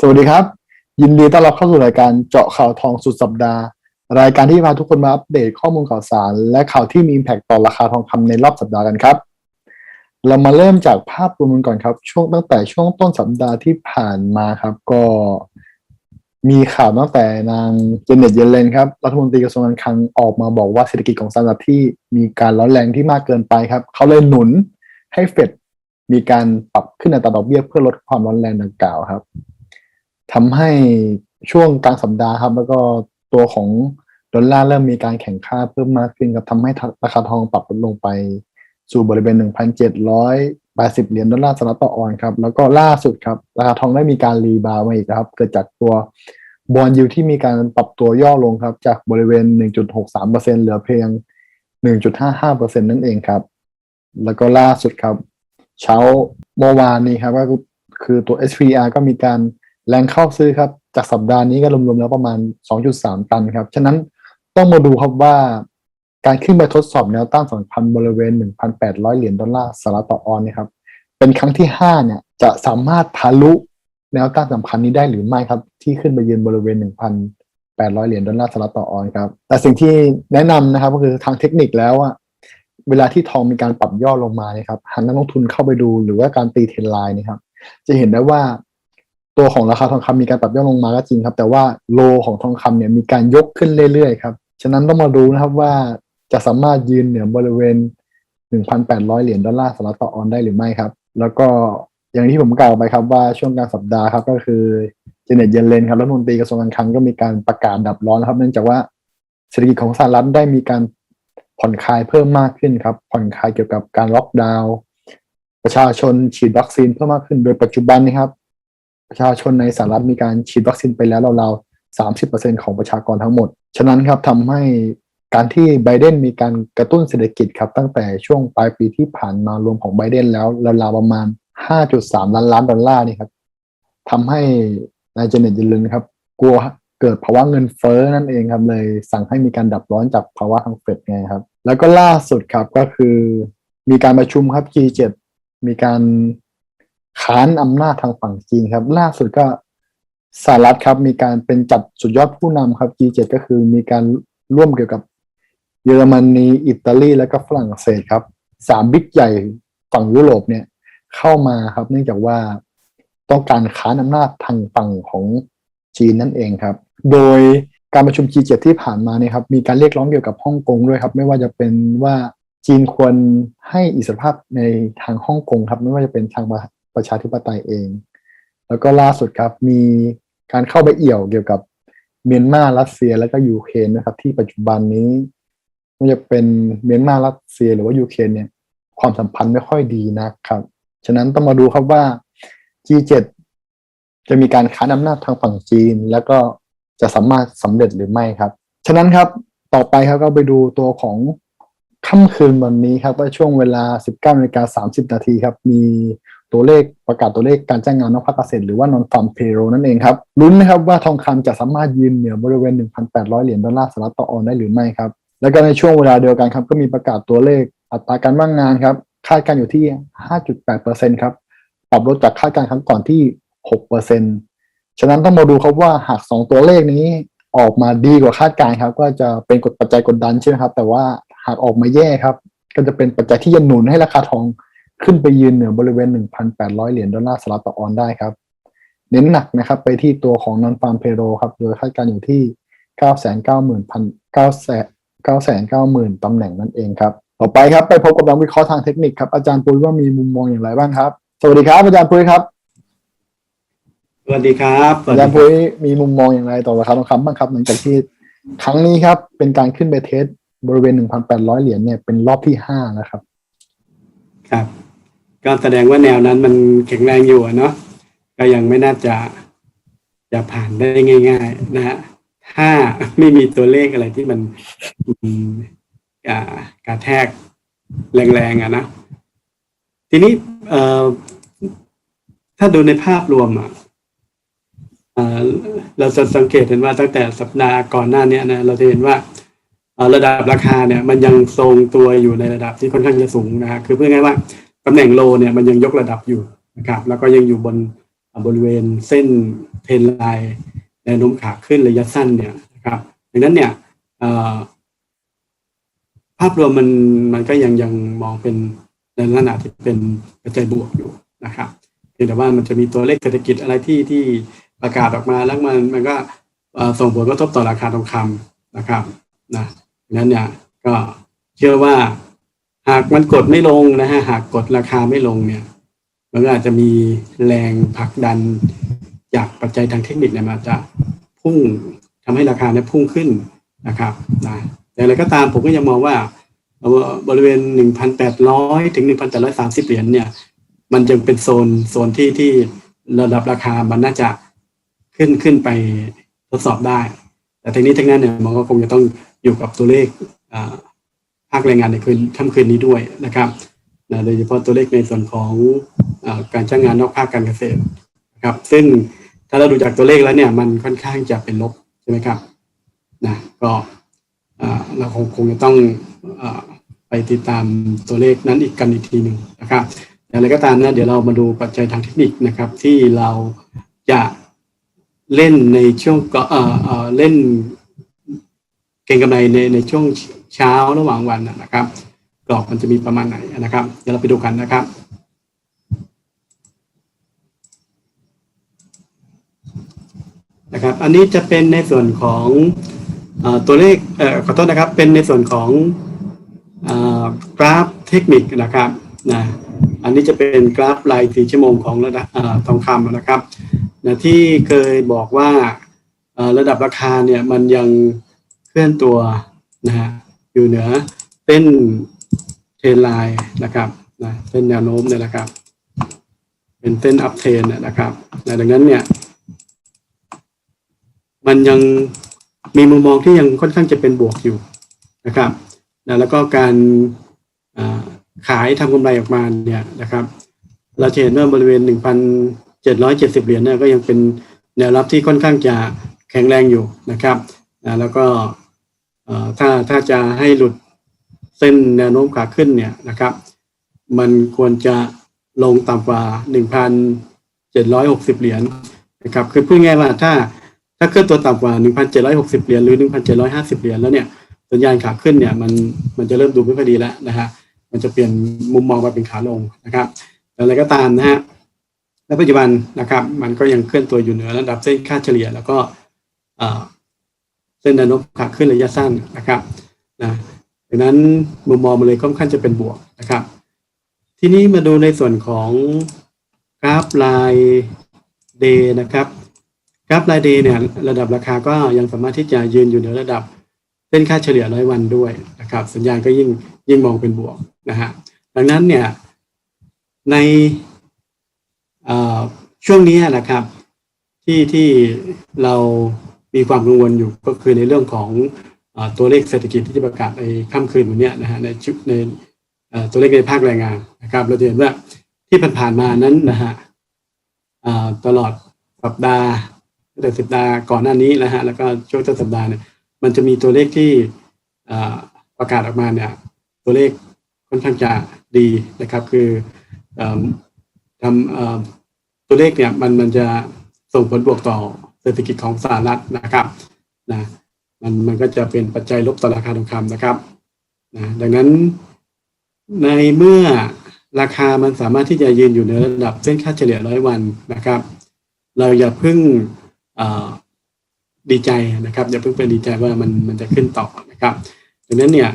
สวัสดีครับ ยินดีต้อนรับเข้าสู่รายการเจาะข่าวทองสุดสัปดาห์ รายการที่พาทุกคนมาอัปเดตข้อมูลข่าวสาร และข่าวที่มี Impact ต่อราคาทองคำในรอบสัปดาห์กันครับ เรามาเริ่มจากภาพรวมกันก่อนครับ ช่วงตั้งแต่ช่วงต้นสัปดาห์ที่ผ่านมาครับ ก็มีข่าวตั้งแต่นางเจเน็ตเยเลนครับรัฐมนตรีกระทรวงการคลังออกมาบอกว่าเศรษฐกิจของสหรัฐที่มีการร้อนแรงที่มากเกินไปครับ เขาเลยหนุนให้เฟดมีการปรับขึ้นอัตราดอกเบี้ยเพื่อลดความร้อนแรงดังกล่าวครับ ทำให้ช่วงกลางสัปดาห์ครับ แล้วก็ตัวของดอลลาร์เริ่มมีการแข่งค่าเพิ่มมากขึ้นครับทำให้ราคาทองปรับลดลงไป สู่บริเวณ 1,780 เหรียญดอลลาร์สหรัฐต่อออนครับ แล้วก็ล่าสุดครับ ราคาทองได้มีการรีบาวมาอีกครับ เกิดจากตัวบอลยูที่มีการปรับตัวย่อลงครับ จากบริเวณ 1.63%เหลือเพียง 1.55%นั่นเองครับ แล้วก็ล่าสุดครับ เช้าเมื่อวานนี้ครับก็คือตัว SPR ก็มีการ แรงเข้าซื้อครับ จากสัปดาห์นี้ก็รวมๆแล้วประมาณ 2.3 ตันครับ ฉะนั้นต้องมาดูครับว่าการขึ้นไปทดสอบแนวต้านสำคัญบริเวณ 1,800 เหรียญดอลลาร์สหรัฐต่อออนนะครับ เป็นครั้งที่ 5 เนี่ย จะสามารถทะลุแนวต้านสำคัญนี้ได้หรือไม่ครับ ที่ขึ้นไปยืนบริเวณ 1,800 เหรียญดอลลาร์สหรัฐต่อออนครับ แต่สิ่งที่แนะนำนะครับก็คือทางเทคนิคแล้วอะเวลาที่ทองมีการปรับย่อลงมานี่ครับหันนักลงทุนเข้าไปดูหรือว่าการตีเทรนไลน์นะครับ จะเห็นได้ว่า ตัวของราคาทองคำมีการปรับย่อลงมาก็จริงครับ แต่ว่าโลของทองคำเนี่ยมีการยกขึ้นเรื่อยๆครับฉะนั้นต้องมาดูนะครับว่าจะสามารถยืนเหนือบริเวณ 1,800 เหรียญดอลลาร์สหรัฐต่อออนได้หรือไม่ครับ แล้วก็อย่างที่ผมกล่าวไปครับว่าช่วงกลางสัปดาห์ครับก็คือเจเน็ตเยนเลนครับรัฐมนตรีกระทรวงการคลังก็มีการประกาศดับร้อนครับ เนื่องจากว่าเศรษฐกิจของสหรัฐได้มีการผ่อนคลายเพิ่มมากขึ้นครับ ผ่อนคลายเกี่ยวกับการล็อกดาวน์ประชาชนฉีดวัคซีนเพิ่มมากขึ้นโดยปัจจุบันนี้ครับ ประชาชนในสหรัฐมีการฉีดวัคซีนไปแล้วราวๆ30%ของประชากรทั้งหมด ฉะนั้นครับทำให้การที่ไบเดนมีการกระตุ้นเศรษฐกิจครับตั้งแต่ช่วงปลายปีที่ผ่านมารวมของไบเดนแล้วราวๆประมาณ 5.3 ล้านล้านดอลลาร์นี่ครับทำให้นายเจเน็ตเยเลนครับ กลัวเกิดภาวะเงินเฟ้อนั่นเองครับเลยสั่งให้มีการดับร้อนจากภาวะทางเฟดไงครับ แล้วก็ล่าสุดครับก็คือมีการประชุมครับ G7 มีการ ค้านอำนาจทางฝั่งจีนครับ ล่าสุดก็สหรัฐครับ มีการเป็นจัดสุดยอดผู้นำครับ G7 ก็คือมีการร่วมเกี่ยวกับเยอรมนีอิตาลีและก็ฝรั่งเศสครับสามบิ๊กใหญ่ฝั่งยุโรปเนี่ย เข้ามาครับ เนื่องจากว่าต้องการค้านอำนาจทางฝั่งของจีนนั่นเองครับ โดยการประชุม G7 ที่ผ่านมาเนี่ยครับ มีการเรียกร้องเกี่ยวกับฮ่องกงด้วยครับ ไม่ว่าจะเป็นว่าจีนควรให้อิสรภาพในทางฮ่องกงครับ ไม่ว่าจะเป็นทาง ประชาธิปไตยเอง แล้วก็ล่าสุดครับมีการเข้าไปเอี่ยวเกี่ยวกับเมียนมารัสเซียและก็ยูเครนนะครับ ที่ปัจจุบันนี้ไม่ว่าจะเป็นเมียนมารัสเซีย หรือว่ายูเครนเนี่ย ความสัมพันธ์ไม่ค่อยดีนะครับ ฉะนั้นต้องมาดูครับว่า G7 จะมีการค้านอำนาจทางฝั่งจีน แล้วก็จะสามารถสำเร็จหรือไม่ครับ ฉะนั้นครับต่อไปครับก็ไปดูตัวของค่ำคืนวันนี้ครับว่าช่วงเวลา 19นาฬิกา30 นาทีครับ มี ตัวเลขประกาศตัวเลขการจ้างงานนอกภาคเกษตรหรือว่านอนฟาร์มเพโรนั่นเองครับลุ้นนะครับว่าทองคำจะสามารถยืนเหนือบริเวณ 1,800 เหรียญดอลลาร์สหรัฐต่อออนได้หรือไม่ครับแล้วก็ในช่วงเวลาเดียวกันครับก็มีประกาศตัวเลขอัตราการว่างงานครับคาดการอยู่ที่ 5.8%ครับปรับลดจากคาดการครั้งก่อนที่ 6%ฉะนั้นต้องมาดูครับว่าหาก 2 ตัวเลขนี้ออกมาดีกว่าคาดการครับ ก็จะเป็นกฎปัจจัยกดดันใช่ไหมครับ แต่ว่าหากออกมาแย่ครับ ก็จะเป็นปัจจัยที่จะหนุนให้ราคาทอง ขึ้นไปยืนเหนือบริเวณ 1,800 เหรียญดอลลาร์สหรัฐต่อออนซ์ได้ครับ เน้นหนักนะครับไปที่ตัวของนอนฟาร์มเพโรครับ โดยคาดการณ์อยู่ที่ 990,000ตำแหน่งนั่นเองครับ ต่อไปครับไปพบกับนักวิเคราะห์ทางเทคนิคครับอาจารย์ปุ้ยว่ามีมุมมองอย่างไรบ้างครับ สวัสดีครับ อาจารย์ปุ้ยครับ สวัสดีครับอาจารย์ปุ้ยมีมุมมองอย่างไรต่อราคาทองคำบ้างครับหลังจากที่ครั้งนี้ครับเป็นการขึ้นไปเทสบริเวณ 1,800 เหรียญเนี่ยเป็นรอบที่ห้านะครับ ครับ ก็แสดงว่าแนวนั้นมันแข็งแรงอยู่เนาะก็ยังไม่น่าจะจะผ่านได้ง่าย ๆ นะฮะถ้าไม่มีตัวเลขอะไรที่มันอืมอ่ากระแทกแรงๆอะนะทีนี้ถ้าดูในภาพรวมอะเราจะสังเกตเห็นว่าตั้งแต่สัปดาห์ก่อนหน้านี้นะเราจะเห็นว่าระดับราคาเนี่ย มันยังทรงตัวอยู่ในระดับที่ค่อนข้างจะสูงนะฮะคือเพื่อไงายว่า ตำแหน่งโลเนี่ยมันยังยกระดับอยู่นะครับแล้วก็ยังอยู่บนบริเวณเส้นเทรนไลน์แนวโน้มขาขึ้นระยะสั้นเนี่ยนะครับดังนั้นเนี่ยภาพรวมมันมันก็ยังยังมองเป็นในลักษณะที่เป็นปัจจัยบวกอยู่นะครับเพียงแต่ว่ามันจะมีตัวเลขเศรษฐกิจอะไรที่ที่ประกาศออกมาแล้วมันมันก็ส่งผลกระทบต่อราคาทองคำนะครับนะดังนั้นเนี่ยก็เชื่อว่า หากมันกดไม่ลงนะฮะหากกดราคาไม่ลงเนี่ย มันก็อาจจะมีแรงผลักดันจากปัจจัยทางเทคนิคเนี่ยมันจะพุ่งทำให้ราคาเนี่ยพุ่งขึ้นนะครับนะแต่อะไรก็ตามผมก็ยังมองว่าเอ่อบริเวณ 1,800 ถึง 1,830 เหรียญเนี่ย มันยังเป็นโซนโซนที่ที่ระดับราคามันน่าจะขึ้นขึ้นไปทดสอบได้ แต่ทีนี้ทั้งนั้นเนี่ยมันก็คงจะต้องอยู่กับตัวเลข ภาคแรงงานในคืนค่ำคืนนี้ด้วยนะครับนะโดยเฉพาะตัวเลขในส่วนของอการจ้างงานนอกภาคการเกษตรนะครับ ซึ่งถ้าเราดูจากตัวเลขแล้วเนี่ยมันค่อนข้างจะเป็นลบใช่ไหมครับนะก็เราคงคงจะต้องอไปติดตามตัวเลขนั้นอีกกันอีกทีหนึ่งนะครับอย่างไรก็ตามนะเดี๋ยวเรามาดูปัจจัยทางเทคนิคนะครับ ที่เราจะเล่นในช่วงก็เล่นเก็งกำไรในในช่วง เช้าระหว่างวันนะครับ กรอบมันจะมีประมาณไหนนะครับ เดี๋ยวเราไปดูกันนะครับ นะครับ อันนี้จะเป็นในส่วนของอตัวเลขเอ่อขอโทษนะครับเป็นในส่วนของอกราฟเทคนิคนะครับนะอันนี้จะเป็นกราฟรายสี่ชั่วโมงของระดับทองคำนะครับนะที่เคยบอกว่าระดับราคาเนี่ยมันยังเคลื่อนตัวนะฮะ อยู่เหนือเส้นเทรนไลน์นะครับนะเส้นแนวโน้มเนี่ยนะครับ เป็นเส้นอัพเทรนนะครับนะดังนั้นเนี่ย มันยังมีมุมมองที่ยังค่อนข้างจะเป็นบวกอยู่นะครับนะแล้วก็การขายทำกำไรออกมาเนี่ยนะครับ เราจะเห็นว่าบริเวณ 1,770 เหรียญเนี่ยก็ยังเป็นแนวรับที่ค่อนข้างจะแข็งแรงอยู่นะครับนะแล้วก็ ถ้าถ้าจะให้หลุดเส้นแนวโน้มขาขึ้นเนี่ยนะครับ มันควรจะลงต่ำกว่า 1,760 เหรียญนะครับคือพูดง่ายว่าถ้าถ้าเคลื่อนตัวต่ำกว่า 1,760 เหรียญหรือ 1,750 เหรียญแล้วเนี่ยสัญญาณขาขึ้นเนี่ยมันมันจะเริ่มดูไม่ค่อยดีแล้วนะฮะมันจะเปลี่ยนมุมมองมาเป็นขาลงนะครับแต่อะไรก็ตามนะฮะและปัจจุบันนะครับ มันก็ยังเคลื่อนตัวอยู่เหนือระดับเส้นค่าเฉลี่ย แล้วก็ เส้นแนวโน้มขาขึ้นระยะสั้นนะครับนะดังนั้นมุมมองมันเลยค่อนข้างจะเป็นบวกนะครับ ทีนี้มาดูในส่วนของกราฟรายเดย์นะครับกราฟรายเดย์เนี่ยระดับราคาก็ยังสามารถที่จะยืนอยู่เหนือระดับเส้นค่าเฉลี่ยร้อยวันด้วยนะครับ สัญญาณก็ยิ่งยิ่งมองเป็นบวกนะฮะดังนั้นเนี่ยในช่วงนี้นะครับที่ที่เรา มีความกังวลอยู่ก็คือในเรื่องของอตัวเลขเศรษฐกิจที่จะประกาศในค่ำคืนวันนี้นะฮะในชุดในตัวเลขในภาคแรงงานนะครับ เราจะเห็นว่าที่ผ่านๆมานั้นนะฮะตลอดสัปดาห์ตั้งแต่สัปดาห์ก่อนหน้านี้นะฮะแล้วก็ช่วงต้นสัปดาห์เนี่ยมันจะมีตัวเลขที่ประกาศออกมาเนี่ยตัวเลขค่อนข้างจะดีนะครับ คืออทำอตัวเลขเนี่ยมันมันจะส่งผลบวกต่อ เศรษฐกิจของสหรัฐนะครับนะมันมันก็จะเป็นปัจจัยลบต่อราคาทองคำนะครับนะดังนั้นในเมื่อราคามันสามารถที่จะยืนอยู่ในระดับเส้นค่าเฉลี่ยร้อยวันนะครับ เราอย่าเพิ่งดีใจนะครับ อย่าเพิ่งไปดีใจว่ามันมันจะขึ้นต่อนะครับดังนั้นเนี่ย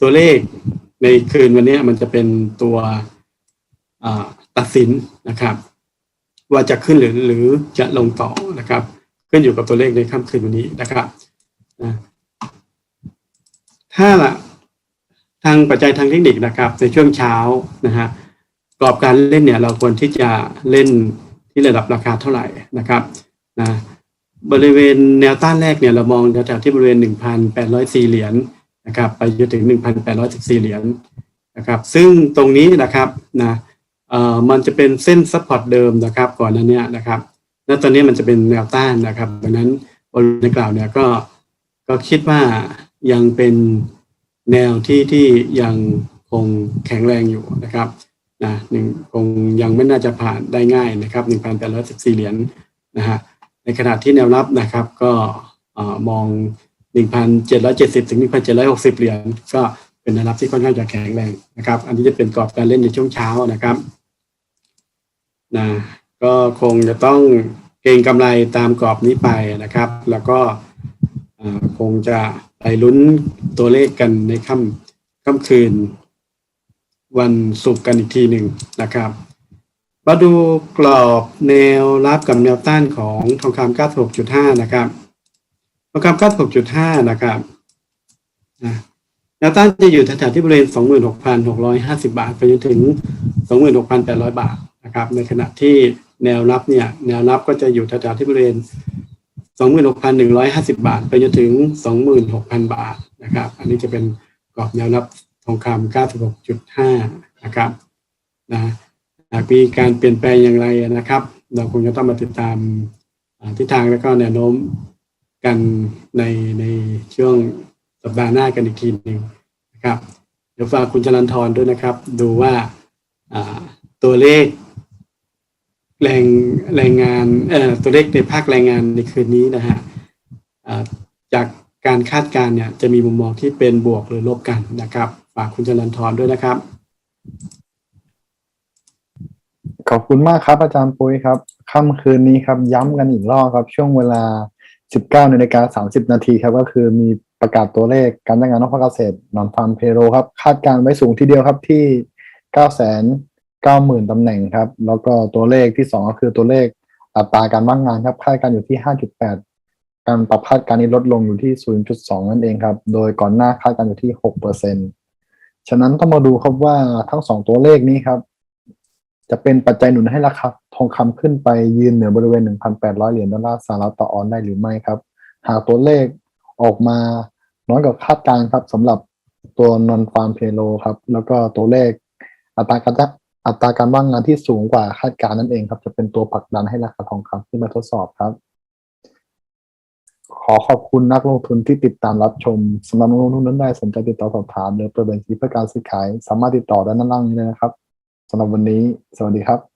ตัวเลขในคืนวันนี้มันจะเป็นตัวตัดสินนะครับ ว่าจะขึ้นหรือหรือจะลงต่อนะครับ ขึ้นอยู่กับตัวเลขในค่ำคืนวันนี้นะครับนะถ้าละทางปัจจัยทางเทคนิคนะครับ ในช่วงเช้านะฮะกรอบการเล่นเนี่ยเราควรที่จะเล่นที่ระดับราคาเท่าไหร่นะครับนะบริเวณแนวต้านแรกเนี่ยเรามองแถวๆที่บริเวณ 1,804 เหรียญนะครับ ไปจนถึง 1,814 เหรียญนะครับ ซึ่งตรงนี้นะครับนะ เอ่อมันจะเป็นเส้นซัพพอร์ตเดิมนะครับ ก่อนหน้านี้นะครับณตอนนี้มันจะเป็นแนวต้านนะครับ ดังนั้นบริเวณดังกล่าวเนี่ยก็ก็คิดว่ายังเป็นแนวที่ที่ยังคงแข็งแรงอยู่นะครับนะหนึ่งคงยังไม่น่าจะผ่านได้ง่ายนะครับหนึ่งพันแปดร้อยสิบสี่เหรียญนะฮะในขณะที่แนวรับนะครับก็เอ่อมองหนึ่งพันเจ็ดร้อยเจ็ดสิบถึงหนึ่งพันเจ็ดร้อยหกสิบเหรียญก็ เป็นแนวรับที่ค่อนข้างจะแข็งแรงนะครับ อันนี้จะเป็นกรอบการเล่นในช่วงเช้านะครับนะก็คงจะต้องเก็งกำไรตามกรอบนี้ไปนะครับ แล้วก็คงจะไปลุ้นตัวเลขกันในค่ำค่ำคืน วันศุกร์กันอีกทีหนึ่งนะครับ มาดูกรอบแนวรับกับแนวต้านของทองคำ96.5 นะครับทองคำ96.5 นะครับนะ วต้านจะอยู่แถวๆที่บริเวณ 26,650 บาท ไปจนถึง 26,800 บาทนะครับในขณะที่แนวรับเนี่ยแนวรับก็จะอยู่แถวๆที่บริเวณ 26,150 บาท ไปจนถึง 26,000 บาทนะครับ อันนี้จะเป็นกรอบแนวรับทองคำ96.5 นะครับนะหากมีการเปลี่ยนแปลงอย่างไรนะครับ เราคงจะต้องมาติดตามทิศทางแล้วก็แนวโน้มกันในในช่วง สัปดาห์หน้ากันอีกทีหนึ่งนะครับ เดี๋ยวฝากคุณจรันทรด้วยนะครับ ดูว่าตัวเลขแรงแรงงานตัวเลขในภาคแรงงานในคืนนี้นะฮะจากการคาดการณ์เนี่ยจะมีมุมมองที่เป็นบวกหรือลบกันนะครับ ฝากคุณจรันทรด้วยนะครับ ขอบคุณมากครับอาจารย์ปุ้ยครับค่ำคืนนี้ครับ ย้ำกันอีกรอบครับ ช่วงเวลา 19นาฬิกา30 นาทีครับ ก็คือมี ประกาศตัวเลขการจ้างงานนอกภาคเกษตรนอนฟาร์มเพโรครับ คาดการณ์ไว้สูงทีเดียวครับที่9 9 0 0 0 0ตำแหน่งครับ แล้วก็ตัวเลขที่2ก็คือตัวเลขอัตราการว่างงานครับคาดการณ์อยู่ที่5.8การปรับคาดการณ์นี้ลดลงอยู่ที่0.2นั่นเองครับ โดยก่อนหน้าคาดการณ์อยู่ที่6%ฉะนั้นต้องมาดูครับว่าทั้งสองตัวเลขนี้ครับ จะเป็นปัจจัยหนุนให้ราคาทองคำขึ้นไปยืนเหนือบริเวณ1,800เหรียญดอลลาร์สหรัฐต่อออนได้หรือไม่ครับ หากตัวเลขออกมา น้อยกว่าคาดการณ์ครับสำหรับตัว non farm payroll ครับ แล้วก็ตัวเลขอัตราการจ้างอัตราการว่างงานที่สูงกว่าคาดการณ์นั่นเองครับ จะเป็นตัวผลักดันให้ราคาทองคำขึ้นมาทดสอบครับ ขอขอบคุณนักลงทุนที่ติดตามรับชมสำหรับนักลงทุนนั้นได้สนใจติดต่อสอบถามหรือเปิดบัญชีเพื่อการซื้อขาย สามารถติดต่อได้ด้านล่างนี้เลยนะครับสำหรับวันนี้ สวัสดีครับ